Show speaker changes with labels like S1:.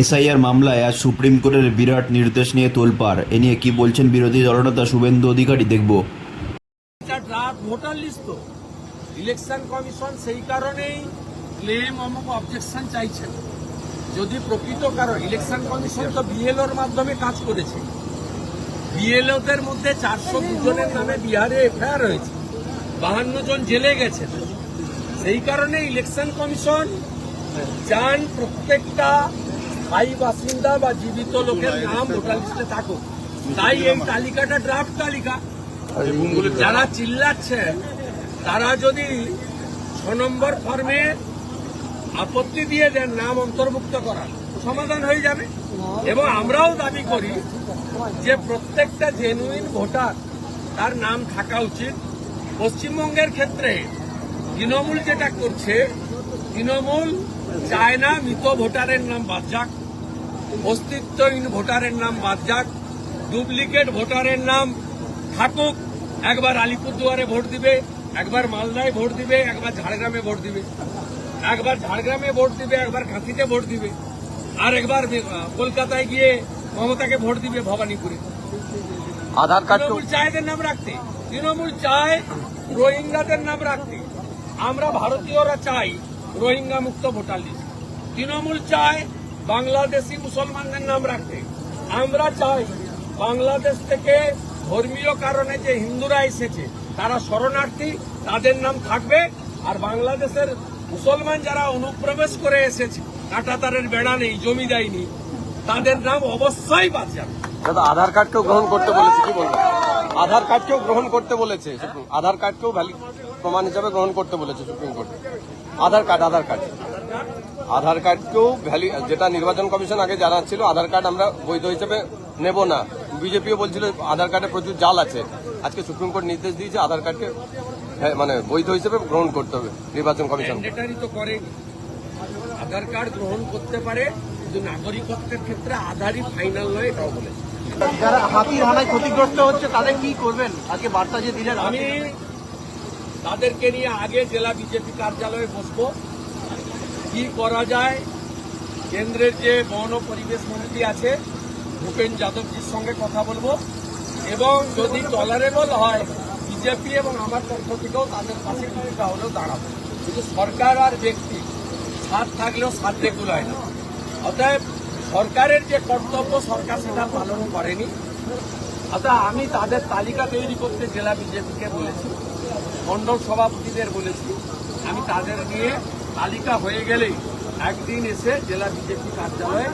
S1: SIR মামলায় আজ supreme কোর্টের বিরাট নির্দেশ নিয়ে তোলপাড়। এ নিয়ে কি বলছেন বিরোধী দলনেতা শুভেন্দু অধিকারী দেখব।
S2: ভোটার লিস্ট তো। ইলেকশন কমিশন সেই কারণেই ক্লেম অমুক অবজেকশন চাইছেন যদি প্রকৃত কারণ, ইলেকশন কমিশন তো বিএলওর মাধ্যমে কাজ করেছে। বিএলওদের মধ্যে চারশো দুজনের নামে বিহারে এফআইআর হয়েছে। বাহান্ন জন জেলে গেছেন সেই কারণে ইলেকশন কমিশন চান প্রত্যেকটা স্থায়ী বাসিন্দা বা জীবিত লোকের নাম ভোটার লিস্টে থাকুক। তাই এই তালিকাটা ড্রাফট তালিকা। যারা চিল্লাচ্ছে, তারা যদি ছ নম্বর ফর্মে আপত্তি দিয়ে দেন, নাম অন্তর্ভুক্ত করার, সমাধান হয়ে যাবে। এবং আমরাও দাবি করি যে প্রত্যেকটা জেনুইন ভোটার, তার নাম থাকা উচিত। পশ্চিমবঙ্গের ক্ষেত্রে তৃণমূল যেটা করছে, তৃণমূল চায় না মৃত ভোটারের নাম বাদ যাক। অস্তিত্বহীন ভোটারের নাম বাদ যাক ডুপ্লিকেট ভোটারের নাম থাকুক। একবার আলিপুরদুয়ারে ভোট দিবে একবার মালদায় ভোট দিবে একবার ঝাড়গ্রামে ভোট দিবে। একবার ঝাড়গ্রামে ভোট দিবে একবার কাঁথিতে ভোট দিবে। আর একবার কলকাতায় গিয়ে মমতাকে ভোট দিবে ভবানীপুরে।
S3: আধার কার্ড
S2: তৃণমূল চায় এদের নাম রাখতে। তৃণমূল চায় রোহিঙ্গাদের নাম রাখতে। আমরা ভারতীয়রা চাই রোহিঙ্গা মুক্ত ভোটার লিস্ট। তৃণমূল চায় বাংলাদেশি মুসলমানদের নাম রাখতে আমরা চাই বাংলাদেশ থেকে ধর্মীয় কারণে যে হিন্দুরা এসেছে, তারা শরণার্থী, তাদের নাম থাকবে। আর বাংলাদেশের মুসলমান যারা অনুপ্রবেশ করে এসেছে, কাটাতারের বেড়া নেই, জমি দেয়নি তাদের নাম অবশ্যই বাদ যাবে
S3: দাদা, আধার কার্ডকেও গ্রহণ করতে বলেছে, কি বলবেন আধার কার্ডকেও গ্রহণ করতে বলেছে আধার কার্ডকেও ভ্যালিড প্রমাণ হিসাবে গ্রহণ করতে বলেছে supreme court. Aadhaar card Aadhaar card. Aadhaar কার্ডকেও valley যেটা নির্বাচন কমিশন আগে জানাচ্ছিল আধার কার্ড আমরা বৈধ হিসেবে নেব না। বিজেপিও বলছিল আধার কার্ডে প্রচুর জাল আছে। আজকে সুপ্রিম কোর্ট নির্দেশ দিয়েছে আধার কার্ডকে হ্যাঁ, মানে বৈধ হিসেবে গ্রহণ করতে হবে নির্বাচন কমিশন।
S2: তো করেনি আধার কার্ড গ্রহণ করতে পারে কিন্তু নাগরিকত্বের ক্ষেত্রে আধারই ফাইনাল নয় এটাও বলেছে।
S4: যারা হাতির হানায় ক্ষতিগ্রস্ত হচ্ছে তাদের কি করবেন? আজকে বার্তা যে দিলেন
S2: আমি তাদেরকে নিয়ে আগে জেলা বিজেপি কার্যালয়ে বসবো। কি করা যায়? কেন্দ্রের যে বন পরিবেশ মন্ত্রী আছে, ভূপেন যাদবজির সঙ্গে কথা বলব। এবং যদি টলারেবল হয়, বিজেপি এবং আমার পক্ষ থেকেও তাদের পাশে কিছুটা হলেও দাঁড়াবো। কিন্তু সরকার আর ব্যক্তি, সাথ থাকলেও সাথে কুলায় না। অতএব সরকারের যে কর্তব্য, সরকার সেটা পালন করেনি। অর্থাৎ আমি তাদের তালিকা তৈরি করতে জেলা বিজেপিকে বলেছি। মণ্ডল সভাপতিদের বলেছি আমি তাদের নিয়ে তালিকা হয়ে গেলেই একদিন এসে জেলা বিজেপি কার্যালয়ে